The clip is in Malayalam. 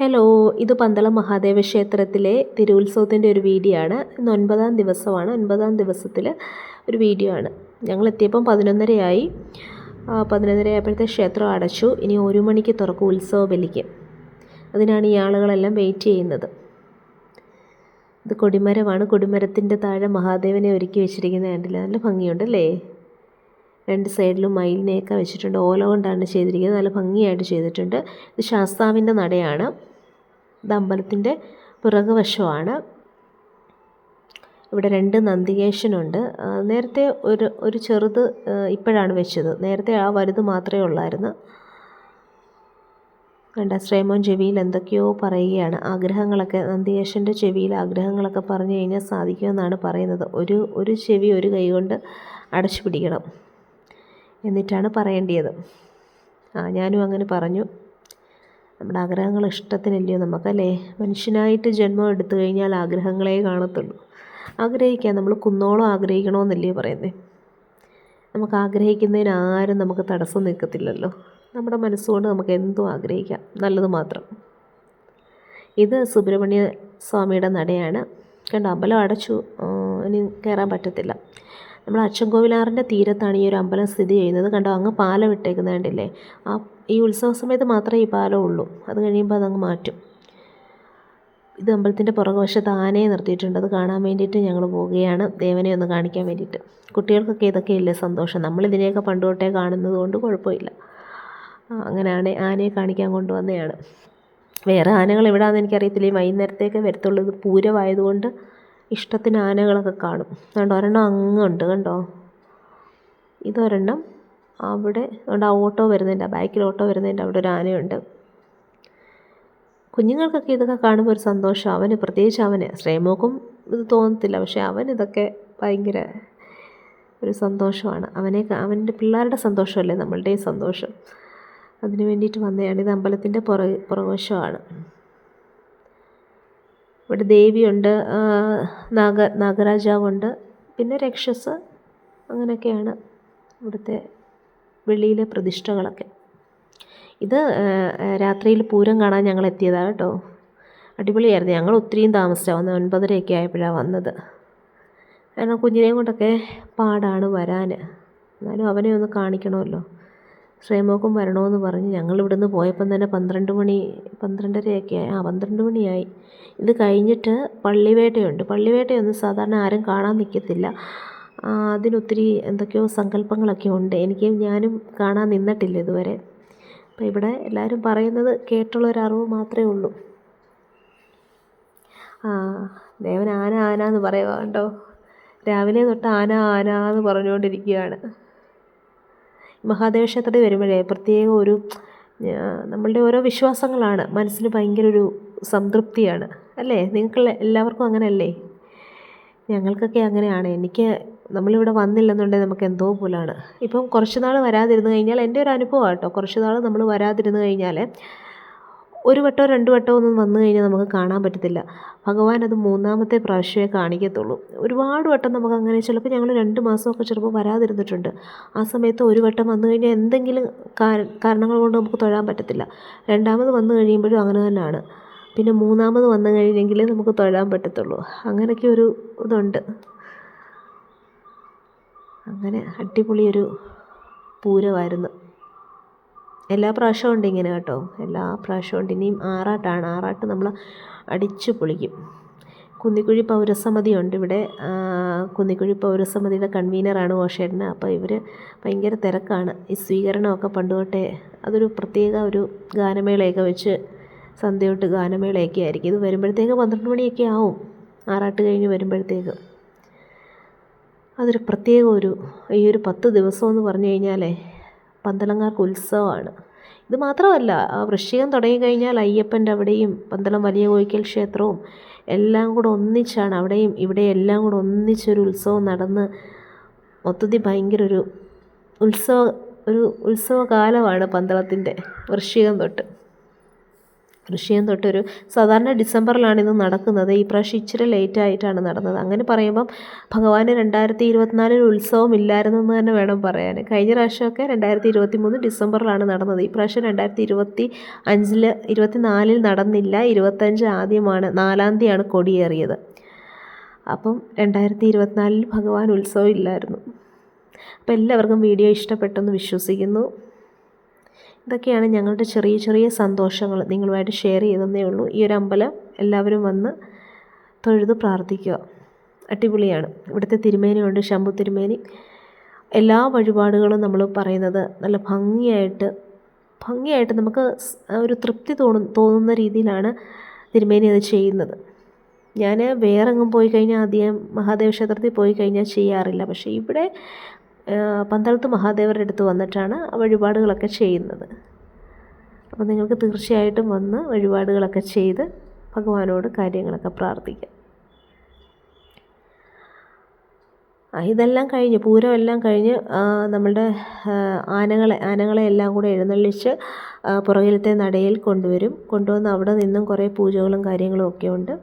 ഹലോ ഇത് പന്തളം മഹാദേവ ക്ഷേത്രത്തിലെ തിരുവുത്സവത്തിന്റെ ഒരു വീഡിയോ ആണ് ഇന്ന് ഒൻപതാം ദിവസമാണ്. ഒൻപതാം ദിവസത്തിൽ ഒരു വീഡിയോ ആണ്. ഞങ്ങൾ എത്തിയപ്പം പതിനൊന്നരയായി. പതിനൊന്നര ആയപ്പോഴത്തെ ക്ഷേത്രം അടച്ചു. ഇനി ഒരു മണിക്ക് തുറക്കും ഉത്സവ ബലിക്ക്. അതിനാണ് ഈ ആളുകളെല്ലാം വെയിറ്റ് ചെയ്യുന്നത്. ഇത് കൊടിമരമാണ്. കൊടിമരത്തിന്റെ താഴെ മഹാദേവനെ ഒരുക്കി വെച്ചിരിക്കുന്നത് കണ്ടില്ല? നല്ല ഭംഗിയുണ്ടല്ലേ? രണ്ട് സൈഡിലും മയിലിനെയൊക്കെ വെച്ചിട്ടുണ്ട്. ഓല കൊണ്ടാണ് ചെയ്തിരിക്കുന്നത്. നല്ല ഭംഗിയായിട്ട് ചെയ്തിട്ടുണ്ട്. ഇത് ശാസ്താവിന്റെ നടയാണ്. ഇത് അമ്പലത്തിന്റെ പിറകുവശമാണ്. ഇവിടെ രണ്ട് നന്ദികേശനുണ്ട്. നേരത്തെ ഒരു ഒരു ചെറുത് ഇപ്പോഴാണ് വെച്ചത്. നേരത്തെ ആ വലുത് മാത്രമേ ഉള്ളായിരുന്നു. കണ്ട ശ്രേമോൻ ചെവിയിൽ എന്തൊക്കെയോ പറയുകയാണ്. ആഗ്രഹങ്ങളൊക്കെ നന്ദികേശന്റെ ചെവിയിൽ ആഗ്രഹങ്ങളൊക്കെ പറഞ്ഞു കഴിഞ്ഞാൽ സാധിക്കുമെന്നാണ് പറയുന്നത്. ഒരു ഒരു ചെവി ഒരു കൈ കൊണ്ട് അടച്ചു പിടിക്കണം. എന്നിട്ടാണ് പറയേണ്ടത് ആ ഞാനും അങ്ങനെ പറഞ്ഞു. നമ്മുടെ ആഗ്രഹങ്ങൾ ഇഷ്ടത്തിനല്ലയോ നമുക്കല്ലേ? മനുഷ്യനായിട്ട് ജന്മം എടുത്തു കഴിഞ്ഞാൽ ആഗ്രഹങ്ങളെ കാണത്തുള്ളൂ. ആഗ്രഹിക്കാൻ നമ്മൾ കുന്നോളം ആഗ്രഹിക്കണമെന്നല്ലേ പറയുന്നത് നമുക്ക് ആഗ്രഹിക്കുന്നതിന് ആരും നമുക്ക് തടസ്സം നിൽക്കത്തില്ലല്ലോ. നമ്മുടെ മനസ്സുകൊണ്ട് നമുക്ക് എന്തും ആഗ്രഹിക്കാം നല്ലത് മാത്രം. ഇത് സുബ്രഹ്മണ്യ സ്വാമിയുടെ നടയാണ്. കണ്ട? അമ്പലം അടച്ചു. ഇനി കയറാൻ പറ്റത്തില്ല. നമ്മൾ അച്ചൻകോവിലാറിന്റെ തീരത്താണ് ഈ ഒരു അമ്പലം സ്ഥിതി ചെയ്യുന്നത്. കണ്ടോ അങ്ങ് പാലം ഇട്ടേക്കുന്നത് കണ്ടില്ലേ? ആ ഈ ഉത്സവ സമയത്ത് മാത്രമേ ഈ പാലം ഉള്ളൂ. അത് കഴിയുമ്പോൾ അതങ്ങ് മാറ്റും. ഇത് അമ്പലത്തിന്റെ പുറകുവശത്ത് ആനയെ നിർത്തിയിട്ടുണ്ട്. അത് കാണാൻ വേണ്ടിയിട്ട് ഞങ്ങൾ പോവുകയാണ്. ദേവനെ ഒന്ന് കാണിക്കാൻ വേണ്ടിയിട്ട്. കുട്ടികൾക്കൊക്കെ ഇതൊക്കെ ഇതൊക്കെയല്ലേ സന്തോഷം. നമ്മളിതിനെയൊക്കെ പണ്ട് തൊട്ടേ കാണുന്നത് കൊണ്ട് കുഴപ്പമില്ല. അങ്ങനെയാണ് ആനയെ കാണിക്കാൻ കൊണ്ടുവന്നതാണ്. വേറെ ആനകൾ എവിടെയാണെന്ന് എനിക്കറിയത്തില്ല. ഈ വൈകുന്നേരത്തേക്ക് വരത്തുള്ളത് പൂരമായതുകൊണ്ട് ഇഷ്ടത്തിന് ആനകളൊക്കെ കാണും. കണ്ടോ? ഒരെണ്ണം അങ്ങുണ്ട് കണ്ടോ? ഇതൊരെണ്ണം അവിടെ ഉണ്ട് ആ ഓട്ടോ വരുന്നതിന്റെ ബാക്കിൽ ഓട്ടോ വരുന്നതിന്റെ അവിടെ ഒരു ആനയുണ്ട്. കുഞ്ഞുങ്ങൾക്കൊക്കെ ഇതൊക്കെ കാണുമ്പോൾ ഒരു സന്തോഷം. അവന് പ്രത്യേകിച്ച് അവന് ശ്രേമോക്കും ഇത് തോന്നത്തില്ല. പക്ഷേ അവൻ ഇതൊക്കെ ഭയങ്കര ഒരു സന്തോഷമാണ്. അവനെ അവന്റെ പിള്ളേരുടെ സന്തോഷമല്ലേ? നമ്മളുടെയും സന്തോഷം. അതിന് വേണ്ടിയിട്ട് വന്നതാണ് ഇത് അമ്പലത്തിന്റെ പുറ പുറകുവശമാണ്. ഇവിടെ ദേവിയുണ്ട് നാഗ നാഗരാജാവുണ്ട് പിന്നെ രക്ഷസ് അങ്ങനെയൊക്കെയാണ് ഇവിടുത്തെ വെള്ളിയിലെ പ്രതിഷ്ഠകളൊക്കെ. ഇത് രാത്രിയിൽ പൂരം കാണാൻ ഞങ്ങൾ എത്തിയതാണ് കേട്ടോ. അടിപൊളിയായിരുന്നു. ഞങ്ങൾ ഒത്തിരിയും താമസിച്ചാണ് വന്നത് ഒൻപതരയൊക്കെ ആയപ്പോഴാണ് വന്നത്. കാരണം കുഞ്ഞിനെയും കൊണ്ടൊക്കെ പാടാണ് വരാൻ. എന്നാലും അവനെ ഒന്ന് കാണിക്കണമല്ലോ. ശ്രേമോക്കും വരണമെന്ന് പറഞ്ഞ് ഞങ്ങൾ ഇവിടുന്ന് പോയപ്പം തന്നെ പന്ത്രണ്ട് മണി പന്ത്രണ്ടരയൊക്കെ ആയി. ആ പന്ത്രണ്ട് മണിയായി. ഇത് കഴിഞ്ഞിട്ട് പള്ളിവേട്ടയുണ്ട്. പള്ളിവേട്ടയൊന്നും സാധാരണ ആരും കാണാൻ നിൽക്കത്തില്ല അതിനൊത്തിരി എന്തൊക്കെയോ സങ്കല്പങ്ങളൊക്കെ ഉണ്ട്. എനിക്ക് ഞാനും കാണാൻ നിന്നിട്ടില്ല ഇതുവരെ. അപ്പോൾ ഇവിടെ എല്ലാവരും പറയുന്നത് കേട്ടുള്ള ഒരു അറിവ് മാത്രമേ ഉള്ളൂ. ആ ദേവൻ ആന ആന എന്ന് പറയുക കണ്ടോ? രാവിലെ തൊട്ട് ആന ആന എന്ന് പറഞ്ഞുകൊണ്ടിരിക്കുകയാണ്. മഹാദേവ ക്ഷേത്രത്തിൽ വരുമ്പോഴേ പ്രത്യേക ഒരു നമ്മളുടെ ഓരോ വിശ്വാസങ്ങളാണ്. മനസ്സിന് ഭയങ്കര ഒരു സംതൃപ്തിയാണ്. അല്ലേ? നിങ്ങൾക്ക് എല്ലാവർക്കും അങ്ങനെയല്ലേ? ഞങ്ങൾക്കൊക്കെ അങ്ങനെയാണ്. എനിക്ക് നമ്മളിവിടെ വന്നില്ലെന്നുണ്ടെങ്കിൽ നമുക്ക് എന്തോ പോലാണ്. ഇപ്പം കുറച്ച് നാൾ വരാതിരുന്ന് കഴിഞ്ഞാൽ എന്റെ ഒരു അനുഭവമാണ് കേട്ടോ കുറച്ച് നാൾ നമ്മൾ വരാതിരുന്ന് കഴിഞ്ഞാൽ ഒരു വട്ടോ രണ്ട് വട്ടോ ഒന്നും വന്നു കഴിഞ്ഞാൽ നമുക്ക് കാണാൻ പറ്റത്തില്ല. ഭഗവാൻ അത് മൂന്നാമത്തെ പ്രാവശ്യമേ കാണിക്കത്തുള്ളൂ. ഒരുപാട് വട്ടം നമുക്ക് അങ്ങനെ ചിലപ്പോൾ ഞങ്ങൾ രണ്ട് മാസമൊക്കെ ചിലപ്പോൾ വരാതിരുന്നിട്ടുണ്ട്. ആ സമയത്ത് ഒരു വട്ടം വന്നു കഴിഞ്ഞാൽ എന്തെങ്കിലും കാരണങ്ങൾ കൊണ്ട് നമുക്ക് തൊഴാൻ പറ്റത്തില്ല. രണ്ടാമത് വന്നു കഴിയുമ്പോഴും അങ്ങനെ തന്നെയാണ്. പിന്നെ മൂന്നാമത് വന്നു കഴിഞ്ഞെങ്കിലേ നമുക്ക് തൊഴാൻ പറ്റത്തുള്ളൂ. അങ്ങനെയൊക്കെ ഒരു ഇതുണ്ട്. അങ്ങനെ അടിപൊളിയൊരു പൂരമായിരുന്നു. എല്ലാ പ്രാവശ്യവും ഉണ്ട് ഇങ്ങനെ കേട്ടോ. എല്ലാ പ്രാവശ്യവും ഉണ്ട്. ഇനിയും ആറാട്ടാണ്. ആറാട്ട് നമ്മൾ അടിച്ചു പൊളിക്കും. കുന്നിക്കുഴി പൗരസമിതി ഉണ്ട് ഇവിടെ. കുന്നിക്കുഴി പൗരസമിതിയുടെ കൺവീനറാണ് ഓഷേട്ടന്. അപ്പോൾ ഇവർ ഭയങ്കര തിരക്കാണ്. ഈ സ്വീകരണമൊക്കെ പണ്ട് തൊട്ടേ അതൊരു പ്രത്യേക ഒരു ഗാനമേളയൊക്കെ വെച്ച് സന്ധ്യ തൊട്ട് ഗാനമേളയൊക്കെ ആയിരിക്കും. ഇത് വരുമ്പോഴത്തേക്ക് പന്ത്രണ്ട് മണിയൊക്കെ ആവും. ആറാട്ട് കഴിഞ്ഞ് വരുമ്പോഴത്തേക്ക്. അതൊരു പ്രത്യേക ഒരു ഈ ഒരു പത്ത് ദിവസം എന്ന് പറഞ്ഞു കഴിഞ്ഞാലേ പന്തളങ്കാർക്ക് ഉത്സവമാണ്. ഇത് മാത്രമല്ല വൃശ്ചികം തുടങ്ങി കഴിഞ്ഞാൽ അയ്യപ്പന്റെ അവിടെയും പന്തളം വലിയ കോയിക്കൽ ക്ഷേത്രവും എല്ലാം കൂടെ ഒന്നിച്ചാണ് അവിടെയും ഇവിടെ എല്ലാം കൂടെ ഒന്നിച്ചൊരു ഉത്സവം നടന്ന് മൊത്തത്തിൽ ഭയങ്കര ഒരു ഉത്സവ ഒരു ഉത്സവകാലമാണ് പന്തളത്തിന്റെ വൃശ്ചികം തൊട്ട്. വൃശ്ചികം തൊട്ടൊരു സാധാരണ ഡിസംബറിലാണ് ഇത് നടക്കുന്നത്. ഈ പ്രാവശ്യം ഇച്ചിരി ലേറ്റ് ആയിട്ടാണ് നടന്നത്. അങ്ങനെ പറയുമ്പം ഭഗവാന് രണ്ടായിരത്തി ഇരുപത്തിനാലിൽ ഉത്സവം ഇല്ലായിരുന്നെന്ന് തന്നെ വേണം പറയാൻ കഴിഞ്ഞ പ്രാവശ്യമൊക്കെ രണ്ടായിരത്തി ഇരുപത്തി മൂന്ന് ഡിസംബറിലാണ് നടന്നത്. ഈ പ്രാവശ്യം രണ്ടായിരത്തി ഇരുപത്തി അഞ്ചിൽ ഇരുപത്തി നാലിൽ നടന്നില്ല. ഇരുപത്തഞ്ച് ആദ്യമാണ് നാലാം തീയതിയാണ് കൊടിയേറിയത്. അപ്പം രണ്ടായിരത്തി ഇരുപത്തിനാലിൽ ഭഗവാൻ ഉത്സവം ഇല്ലായിരുന്നു. അപ്പോൾ എല്ലാവർക്കും വീഡിയോ ഇഷ്ടപ്പെട്ടെന്ന് വിശ്വസിക്കുന്നു. ഇതൊക്കെയാണ് ഞങ്ങളുടെ ചെറിയ ചെറിയ സന്തോഷങ്ങൾ നിങ്ങളുമായിട്ട് ഷെയർ ചെയ്തതേ ഉള്ളൂ. ഈ ഒരു അമ്പലം എല്ലാവരും വന്ന് തൊഴുത് പ്രാർത്ഥിക്കുക. അടിപൊളിയാണ്. ഇവിടുത്തെ തിരുമേനിയുണ്ട് ശംഭു തിരുമേനി. എല്ലാ വഴിപാടുകളും നമ്മൾ പറയുന്നത് നല്ല ഭംഗിയായിട്ട് ഭംഗിയായിട്ട് നമുക്ക് ഒരു തൃപ്തി തോന്നും തോന്നുന്ന രീതിയിലാണ് തിരുമേനി അത് ചെയ്യുന്നത്. ഞാൻ വേറെ എങ്ങും പോയി കഴിഞ്ഞാൽ ആദ്യം മഹാദേവ ക്ഷേത്രത്തിൽ പോയി കഴിഞ്ഞാൽ ചെയ്യാറില്ല. പക്ഷേ ഇവിടെ പന്തളത്ത് മഹാദേവരുടെ അടുത്ത് വന്നിട്ടാണ് വഴിപാടുകളൊക്കെ ചെയ്യുന്നത്. അപ്പോൾ നിങ്ങൾക്ക് തീർച്ചയായിട്ടും വന്ന് വഴിപാടുകളൊക്കെ ചെയ്ത് ഭഗവാനോട് കാര്യങ്ങളൊക്കെ പ്രാർത്ഥിക്കാം. ഇതെല്ലാം കഴിഞ്ഞ് പൂരം എല്ലാം കഴിഞ്ഞ് നമ്മളുടെ ആനകളെ ആനകളെ എല്ലാം കൂടെ എഴുന്നള്ളിച്ച് പുറകിലത്തെ നടയിൽ കൊണ്ടുവരും. കൊണ്ടുവന്ന് അവിടെ നിന്നും കുറേ പൂജകളും കാര്യങ്ങളും ഒക്കെ ഉണ്ട്.